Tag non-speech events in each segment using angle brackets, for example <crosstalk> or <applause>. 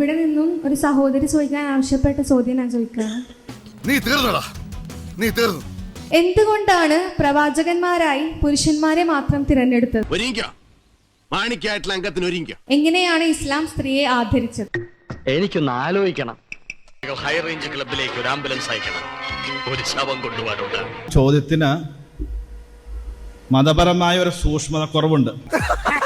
ഒരു സഹോദരി ചോദിക്കാൻ ആവശ്യപ്പെട്ട ചോദ്യം ഞാൻ ചോദിക്കുകയാണ് നീ തീർന്നടാ. നീ തീർന്നു. എന്തുകൊണ്ടാണ് പ്രവാചകന്മാരായി പുരുഷന്മാരെ മാത്രം തിരഞ്ഞെടുത്തത്? ഒരുങ്ങിക്കോ. മാണിക്കായിട്ടുള്ള അംഗത്തിന് ഒരുങ്ങിക്കോ. എങ്ങനെയാണ് ഇസ്ലാം സ്ത്രീയെ ആദരിച്ചത്? എനിക്കൊന്ന് ആലോചിക്കണം. ഹൈ റേഞ്ച് ക്ലബിലേക്ക് ഒരു ആംബുലൻസ് അയക്കണം. ഒരു ശവം കൊണ്ടുപോകാനുണ്ട് ചോദ്യത്തിന് മതപരമായ ഒരു സൂക്ഷ്മത കുറവുണ്ട്. <laughs>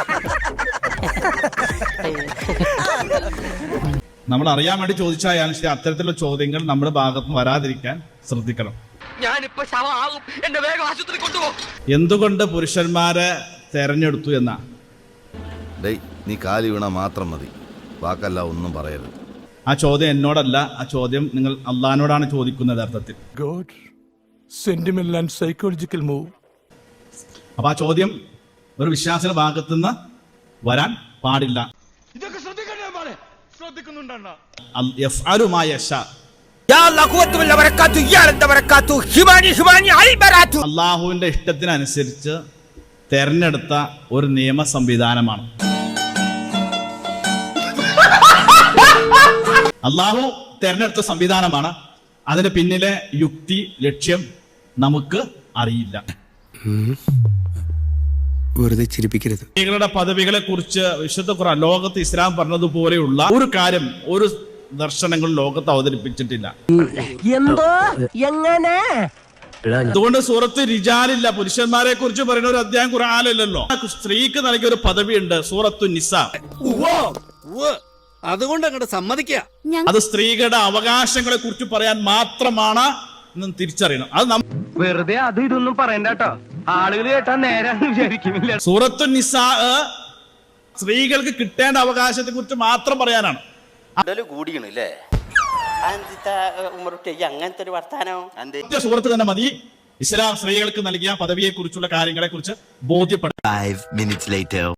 <laughs> നമ്മൾ അറിയാൻ വേണ്ടി ചോദിച്ചായാലും ശരി അത്തരത്തിലുള്ള ചോദ്യങ്ങൾ നമ്മുടെ ഭാഗത്ത് നിന്ന് വരാതിരിക്കാൻ ശ്രദ്ധിക്കണം. ഞാനിപ്പോ ശവമാകും. എന്നെ വേഗം ആശുപത്രി കൊണ്ടുപോകും. എന്തുകൊണ്ട് പുരുഷന്മാരെ തെരഞ്ഞെടുത്തു എന്നാ? ഡേയ് നീ കാലി വീണ മാത്രം മതി. വാക്കല്ല ഒന്നും പറയരുത്. ആ ചോദ്യം എന്നോടല്ല ആ ചോദ്യം നിങ്ങൾ അള്ളഹാനോടാണ് ചോദിക്കുന്നത് അർത്ഥത്തിൽ psychological move. അപ്പൊ ആ ചോദ്യം ഒരു വിശ്വാസിയുടെ ഭാഗത്തുനിന്ന് വരാൻ പാടില്ല. ഇതൊക്കെ ശ്രദ്ധിക്കണ്ടേ മോനെ ശ്രദ്ധിക്കുന്നുണ്ടണ്ണ. അൽ- യഫ്അലു മാ യശാ. അള്ളാഹുവിന്റെ ഇഷ്ടത്തിനനുസരിച്ച് തെരഞ്ഞെടുത്ത ഒരു നിയമ സംവിധാനമാണ്. അള്ളാഹു തെരഞ്ഞെടുത്ത സംവിധാനമാണ്. അതിന് പിന്നിലെ യുക്തി ലക്ഷ്യം നമുക്ക് അറിയില്ല. വെറുതെ ചിരിപ്പിക്കരുത്. സ്ത്രീകളുടെ പദവികളെ കുറിച്ച് വിശുദ്ധ ഖുറാൻ ലോകത്ത് ഇസ്ലാം പറഞ്ഞതുപോലെയുള്ള ഒരു കാര്യം ഒരു ദർശനങ്ങൾ ലോകത്ത് അവതരിപ്പിച്ചിട്ടില്ല. എന്തോ? എങ്ങനെ? അതുകൊണ്ട് സൂറത്ത് റിജാലില്ല. പുരുഷന്മാരെ കുറിച്ച് പറയുന്ന ഒരു അധ്യായം ഖുർആാനില്ലല്ലോ സ്ത്രീക്ക് നൽകിയ ഒരു പദവിയുണ്ട് സൂറത്തു നിസ. അതുകൊണ്ട് അങ്ങോട്ട് സമ്മതിക്കുക അത് സ്ത്രീകളുടെ അവകാശങ്ങളെ കുറിച്ച് പറയാൻ മാത്രമാണ് തിരിച്ചറിയണം. അത് വെറുതെ അത് ഇതൊന്നും പറയണ്ട കേട്ടോ. ആളുകൾ കേട്ടാ നേരാന്ന് വിചാരിക്കുന്നില്ല. സൂറത്തു നിസാ സ്ത്രീകൾക്ക് കിട്ടേണ്ട അവകാശത്തെ കുറിച്ച് മാത്രം പറയാനാണ്. അങ്ങനത്തെ ഒരു വർത്താനം? സൂറത്ത് തന്നെ മതി. ഇസ്ലാം സ്ത്രീകൾക്ക് നൽകിയ പദവിയെ കുറിച്ചുള്ള കാര്യങ്ങളെ കുറിച്ച് ബോധ്യപ്പെടും മിനിറ്റ്സ് ലേറ്റർ